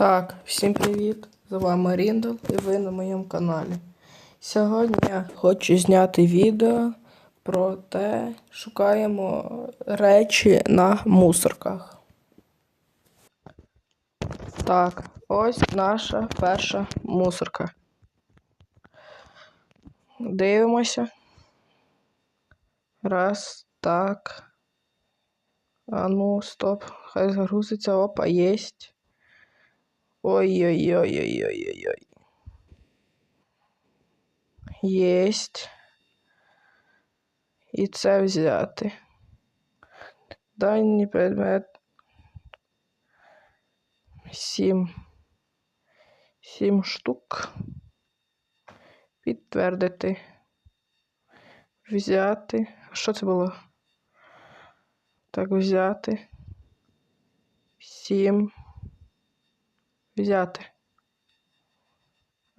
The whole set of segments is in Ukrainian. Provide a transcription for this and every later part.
Так, всім привіт! З вами Ріндл і ви на моєму каналі. Сьогодні я хочу зняти відео про те, шукаємо речі на мусорках. Так, ось наша перша мусорка. Дивимося. Раз, так. А ну, стоп, хай загрузиться. Опа, єсть. Ой-ой-ой-ой-ой-ой-ой. Єсть. І це взяти. Даний предмет. Сім. Сім штук. Підтвердити. Взяти. Що це було? Так, взяти. Сім. Взяти.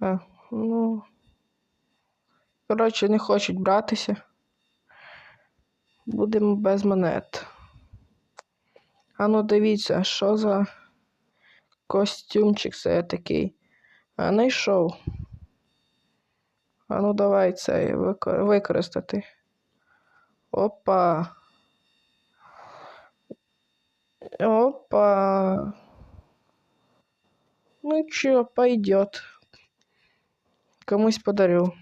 А, ну. Коротше, не хочуть братися. Будемо без монет. А ну дивіться, що за костюмчик це такий. А знайшов. А ну давай це викор- використати. Опа. Опа. Ну чё, пойдет. Комусь подарю.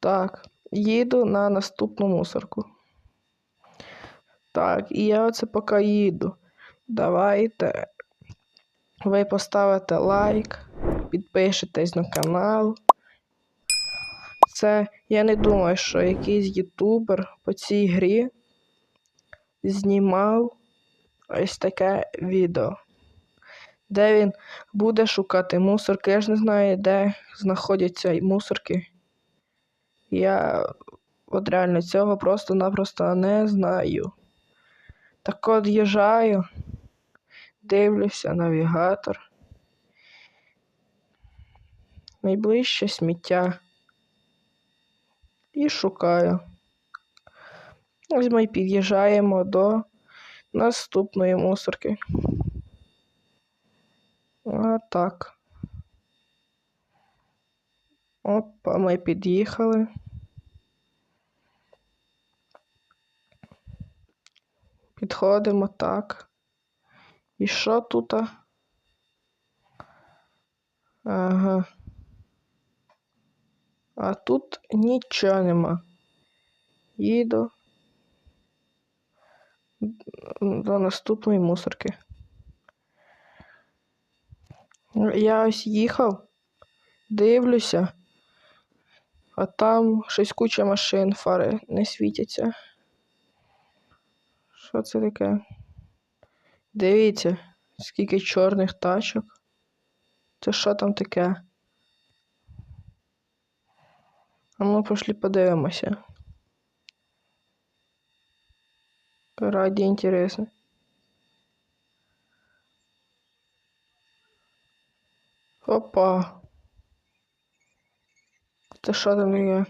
Так, їду на наступну мусорку. Так, і я оце поки їду. Давайте ви поставите лайк, підпишетесь на канал. Це я не думаю, що якийсь ютубер по цій грі знімав ось таке відео, де він буде шукати мусорки. Я ж не знаю, де знаходяться мусорки. Я от реально цього просто-напросто не знаю. Так от їжджаю, дивлюся навігатор. Найближче сміття. І шукаю. Ось ми під'їжджаємо до наступної мусорки. А так. Опа, ми під'їхали. Підходимо так. І що тут? Ага. А тут нічого нема. Їду до наступної мусорки. Я ось їхав, дивлюся, а там щось куча машин, фари не світяться. Що це таке? Дивіться, скільки чорних тачок. Це що там таке? А ну пошли подивимося. Раді інтересно. Опа. Це що там таке?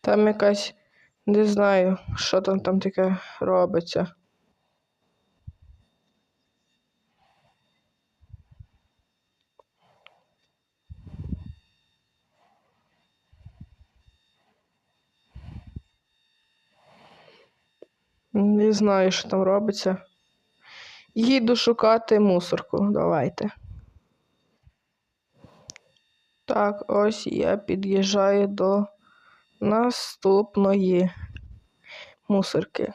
Там якась, не знаю, що там там таке робиться. Не знаю, що там робиться. Їду шукати мусорку. Давайте. Так, ось я під'їжджаю до наступної мусорки.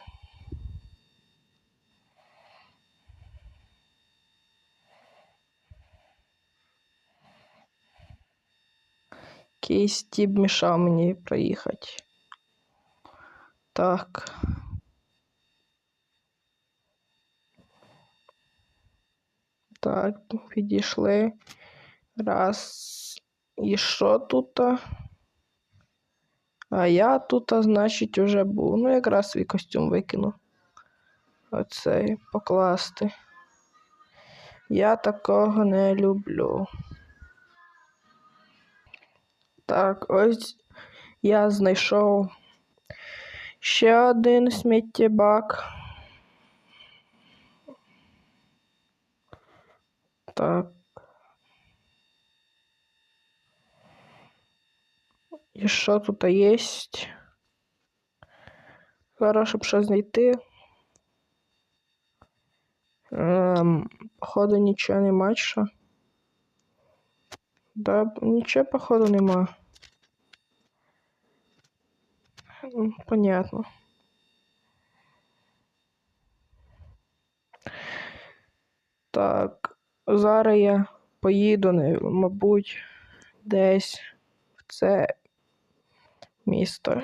Якийсь тіп мішав мені проїхати. Так. Так, підійшли. Раз. І що тут? А я тут, значить, уже був. Ну, якраз свій костюм викину. оцей покласти. Я такого не люблю. Так, ось я знайшов ще один сміттєбак. Так. І що тут є? Зараз, щоб що знайти. Ем, походу нічого нема, що? Да, нічого, походу, нема. Понятно. Так, зараз я поїду, мабуть, десь в це місто.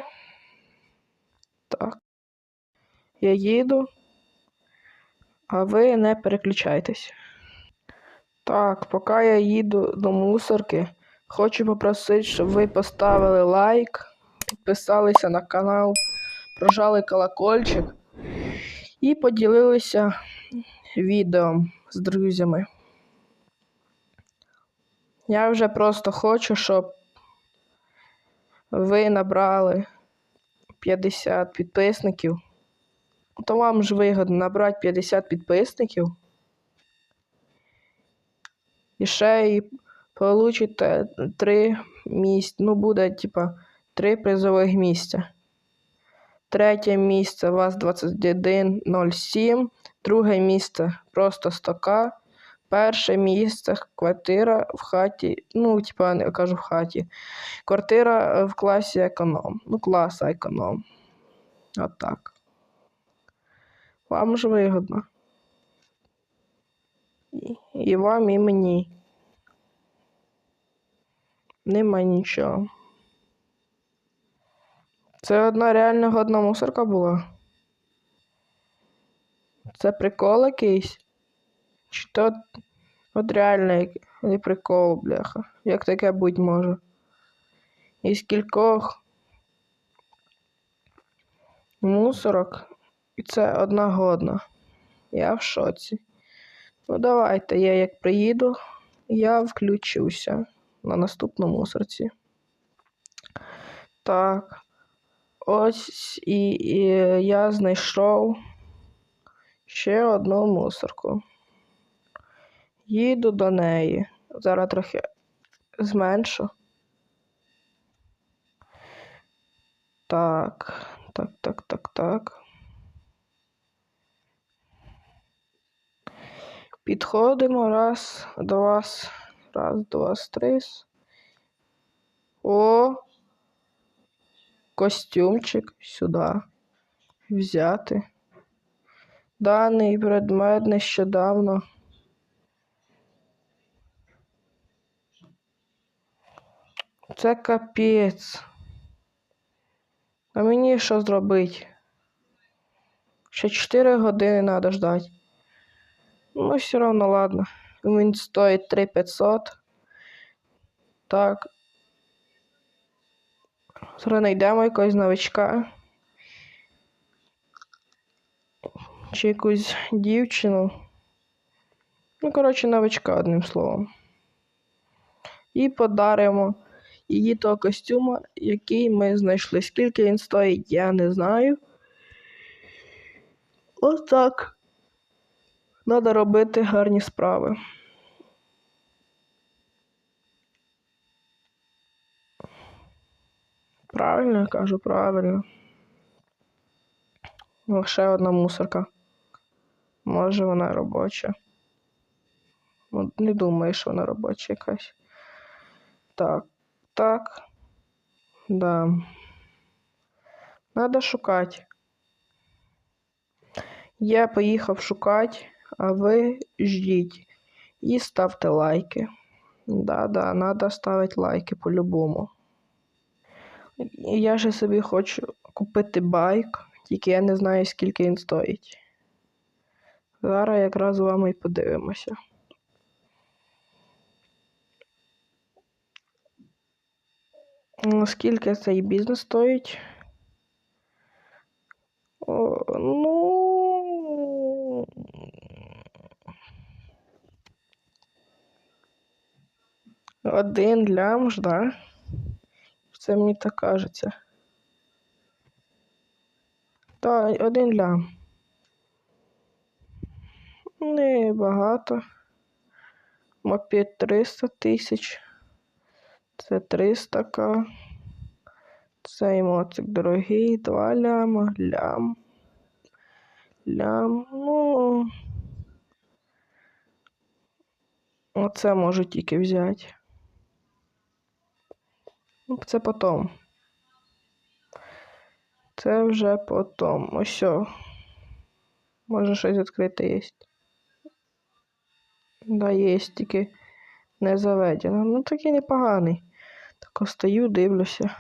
Так. Я їду, а ви не переключайтесь. Так, поки я їду до мусорки, хочу попросити, щоб ви поставили лайк, підписалися на канал, прожали колокольчик і поділилися відео з друзями. Я вже просто хочу, щоб ви набрали 50 підписників. То вам ж вигодно набрати 50 підписників. І ще і получите 3 місця. Ну, буде, типа, 3 призових місця. Третє місце у вас 2107, друге місце просто 100к, перше місце квартира в хаті, ну, типа, я кажу в хаті. Квартира е, в класі економ. Ну, клас економ. Отак. Вам ж вигодно. І вам, і мені. Нема нічого. Це одна реально годна мусорка була. Це прикол якийсь? Чи то от реально не прикол, бляха. Як таке бути може? Із кількох мусорок, і це одна годна. Я в шоці. Ну давайте, я як приїду, я включуся на наступну мусорці. Так. Ось і, і я знайшов ще одну мусорку. Їду до неї. Зараз трохи зменшу. Так, так, так, так, так. Підходимо раз до вас. Раз, два, три. О! Костюмчик сюди. Взяти. Даний предмет нещодавно. Це капець. А мені що зробити? Ще 4 години треба ждати. Ну, все равно, ладно. Він стоїть 3500. Так. Зараз знайдемо якогось новичка. Чи якусь дівчину. Ну, коротше, новичка, одним словом. І подаримо її того костюма, який ми знайшли. Скільки він стоїть, я не знаю. Ось так. Треба робити гарні справи. Правильно я кажу, правильно. О, ще одна мусорка. Може вона робоча. Не думаю, що вона робоча якась. Так, так. Да. Надо шукати. Я поїхав шукати, а ви ждіть. І ставте лайки. Да-да, надо ставити лайки по-любому. Я же собі хочу купити байк, тільки я не знаю, скільки він стоїть. Зараз якраз з вами і подивимося. Скільки цей бізнес стоїть? Е, ну. Один лям ж, да? Це мені так кажеться. Та, один лям. Не багато. Мопед 300 тисяч. Це 300 к. Цей моцик дорогий, 2 ляма, лям. Лям. Ну. Оце можу тільки взяти. Ну, це потом. Це вже потом. Ось. що. Може щось відкрите є. Да, є, тільки не заведено. Ну такий непоганий. Так стою, дивлюся.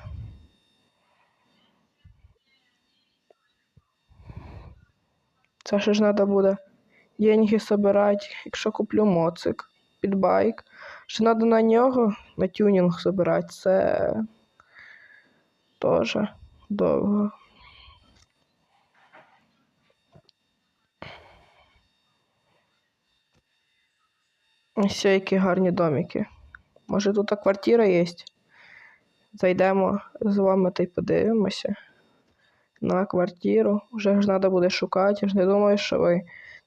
Це ще ж треба буде деньги собирати, якщо куплю моцик під байк. Ще треба на нього на тюнінг собирати. Це теж довго. Ось які гарні домики. Може тут квартира є? Зайдемо з вами та й подивимося на квартиру. Вже ж треба буде шукати. Я ж не думаю, що ви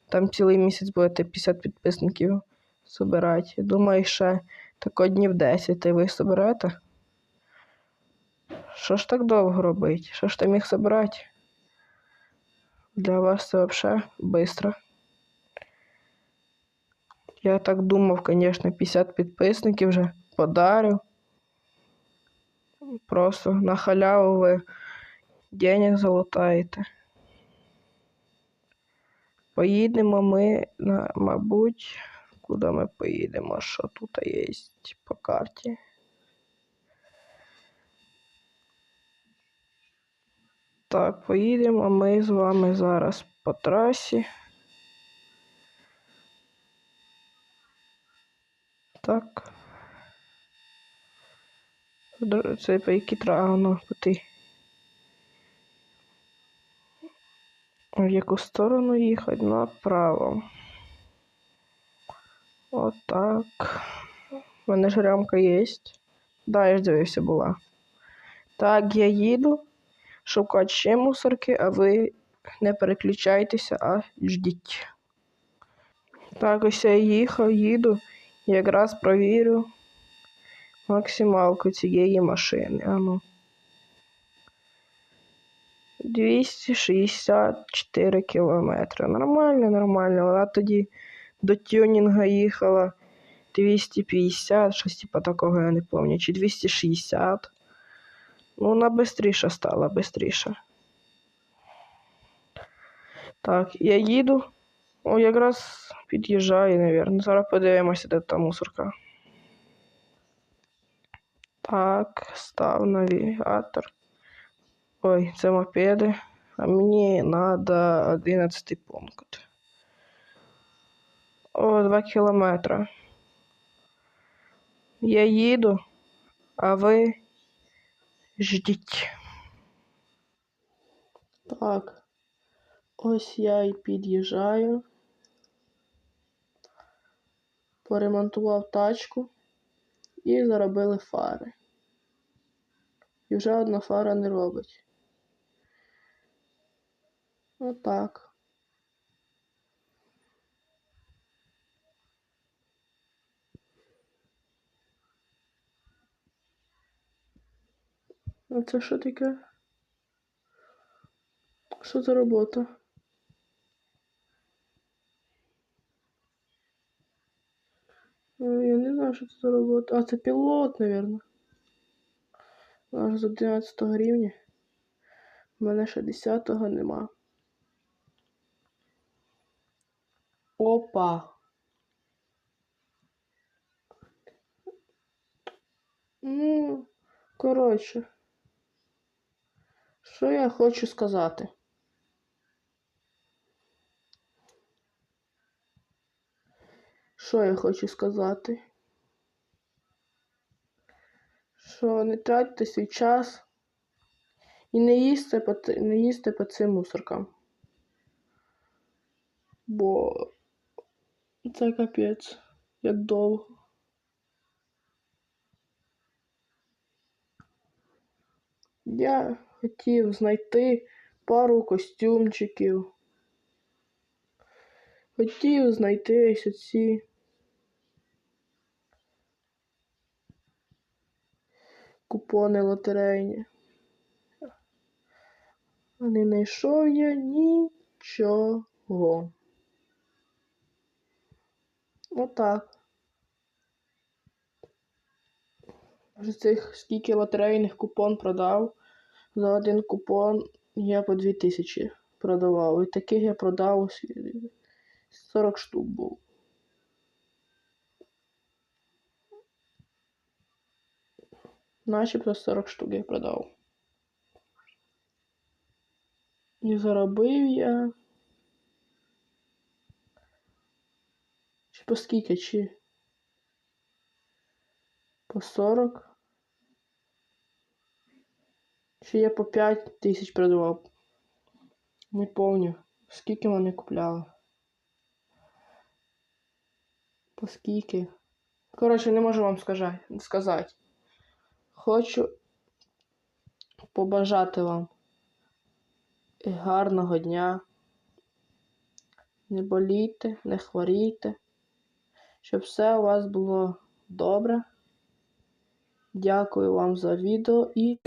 там цілий місяць будете 50 підписників збирати. Думаю, ще тако днів 10 і ви соберете. Що ж так довго робить? Що ж ти міг собрати? Для вас це взагалі швидко. Я так думав, звісно, 50 підписників вже подарю. Просто на халяву ви денег залутаєте. Поїдемо ми, на, мабуть, куди ми поїдемо? Що тут є по карті? Так, поїдемо ми з вами зараз по трасі. Так. Це які трагано пути. В яку сторону їхати? Направо. Отак. У мене ж рамка є. Да, я ж дивився була. Так, я їду шукати ще мусорки, а ви не переключайтеся, а ждіть. Так, ось я їхав, їду. Якраз провірю максималку цієї машини. Ану. 264 кілометри. Нормально, нормально. Вона тоді до тюнінга їхала 250, щось типа такого я не пам'ятаю, чи 260. Ну, вона швидше стала, швидше. Так, я їду. О, якраз під'їжджаю, мабуть. Зараз подивимося, де та мусорка. Так, став навігатор. Ой, це мопеди. А мені треба 11 пункт. О, 2 кілометри. Я їду, а ви ждіть. Так, ось я і під'їжджаю. Поремонтував тачку і заробили фари. І вже одна фара не робить. Отак. А це що таке? Що за робота? Я не знаю, що це за робота. А, це пілот, мабуть. Аж з 11 рівня. У мене ще 10-го нема. Опа. Ну, коротше. Що я хочу сказати? Що я хочу сказати? що не тратьте свій час і не їсти по, не їсти по цим мусоркам. Бо це капець, як довго. Я хотів знайти пару костюмчиків. Хотів знайти ось ці Купони лотерейні. А не знайшов я нічого. Отак. Вже цих скільки лотерейних купон продав. За один купон я по 2000 продавав. І таких я продав ск- 40 штук був. Начебто 40 штук я продав. І заробив я. Чи по скільки, чи по 40? Чи я по 5 тисяч продавав? Не помню. Скільки вони купляли? По скільки? Коротше, не можу вам сказати. Хочу побажати вам гарного дня. Не болійте, не хворійте, щоб все у вас було добре. Дякую вам за відео і.